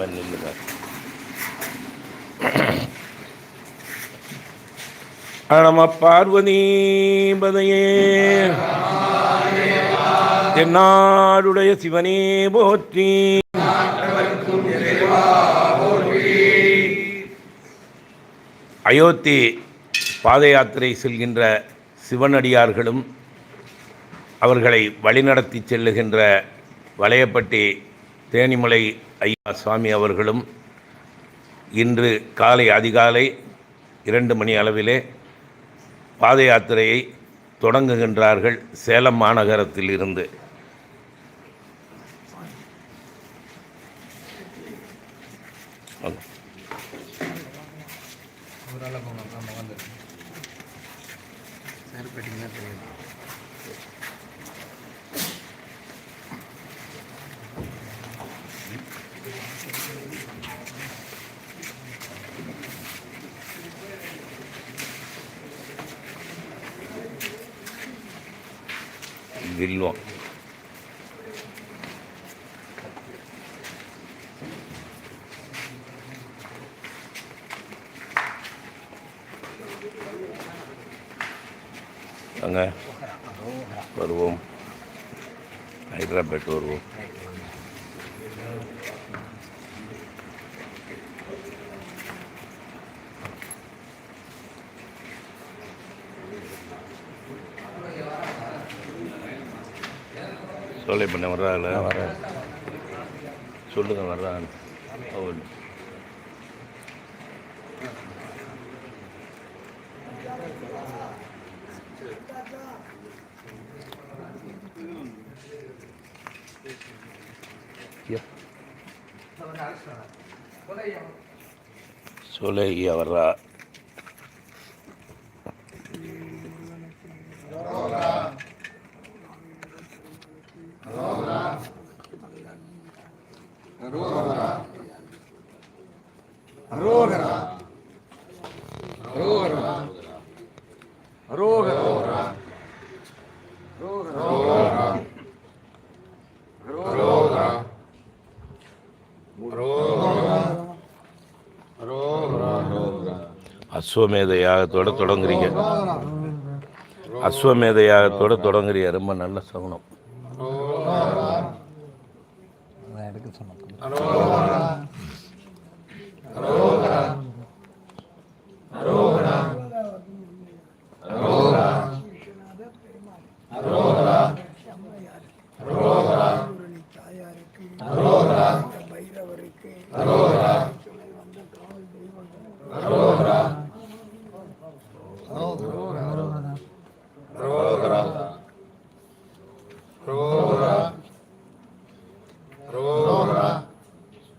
மாதிரி நின்றுவார் நம பார்வதி பதையே தென்னாடுடைய சிவனே போற்றி. அயோத்தி பாத யாத்திரை செல்கின்ற சிவனடியார்களும் அவர்களை வழிநடத்தி செல்லுகின்ற வளையப்பட்டி தேனிமலை ஐயா சுவாமி அவர்களும் இன்று காலை அதிகாலை இரண்டு மணி அளவிலே பாத யாத்திரையை தொடங்குகின்றார்கள் சேலம் மாநகரத்தில் இருந்து அவரால் போனோம் நம்ம வந்து தெரியும் வில்வம் அங்கே வருவோம். ஹைதராபாத் வருவோம். சொல்லை பண்ண வர்றாங்கள வர சொல்லுங்க வர்றாங்க அவர் சொல்ல வர்றா. அஸ்வமேத யாகத்தோட தொடங்குறீங்க. அஸ்வமேத யாகத்தோட தொடங்குறீங்க. ரொம்ப நல்ல சகுனம். எடுக்க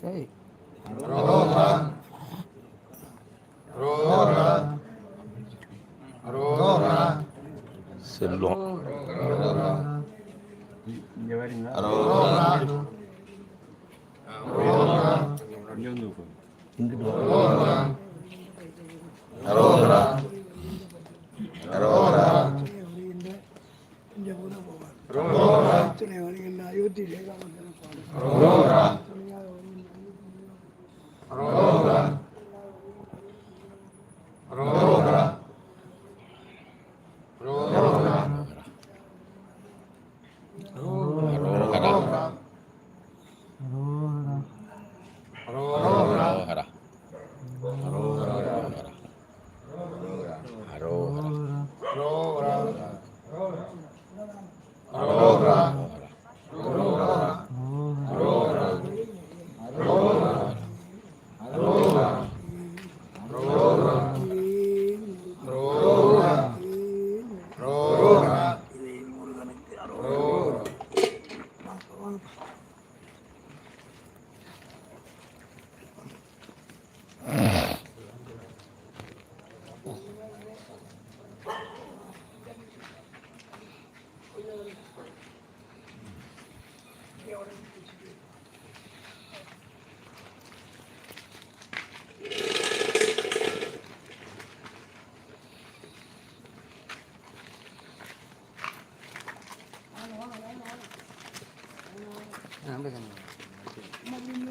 சரி செல்வம் இங்கிட்டு रोज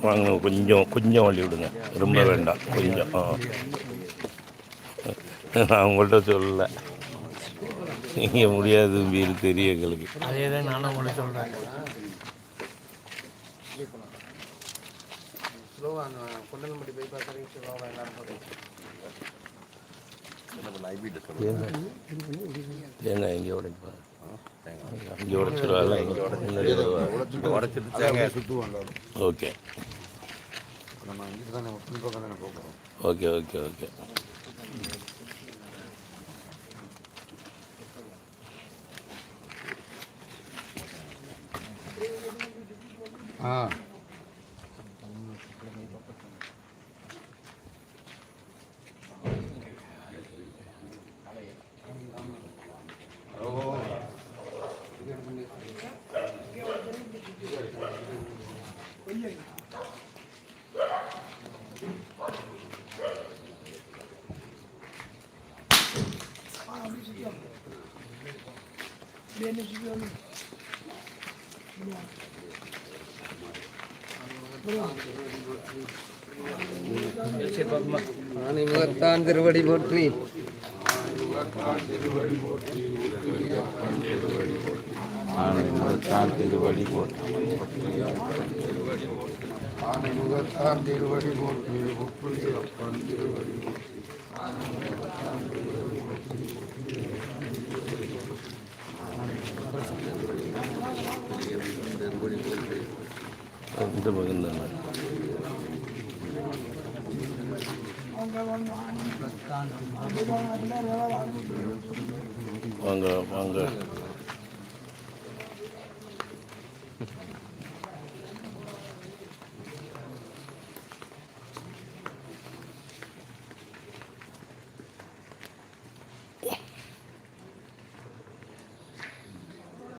கொஞ்சம் வழி விடுங்க. ரொம்ப வேண்டாம். கொஞ்சம் ஆ. நான் உங்கள்கிட்ட சொல்லல. நீங்கள் முடியாது வீடு தெரியும் எங்களுக்கு. அதே தான் நானும் உங்களை சொல்கிறேன் எங்கே இங்கே உடைச்சிருவாங்க முன்னாடி உடச்சிட்டு தேங்காய் சுற்றுவோம் ஓகே. நம்ம இங்கிட்டு தானே பின்பக்கம் தானே போகிறோம் okay okay okay. ஆ, அப்படி சுத்தம். இப்படி என்ன சுத்தம்? முகத்தான் திருவடி போற்றி தான் திருவடி போட்டு ஆனை முகத்தான் திருவடி போட்டு ஒப்புள் அப்பன் திருவடி இந்த பக்கம் தானே அவங்க வந்து ஆணி. அப்படிதான் அப்படிதான் வேலை ஆரம்பிச்சு. வாங்க வாங்க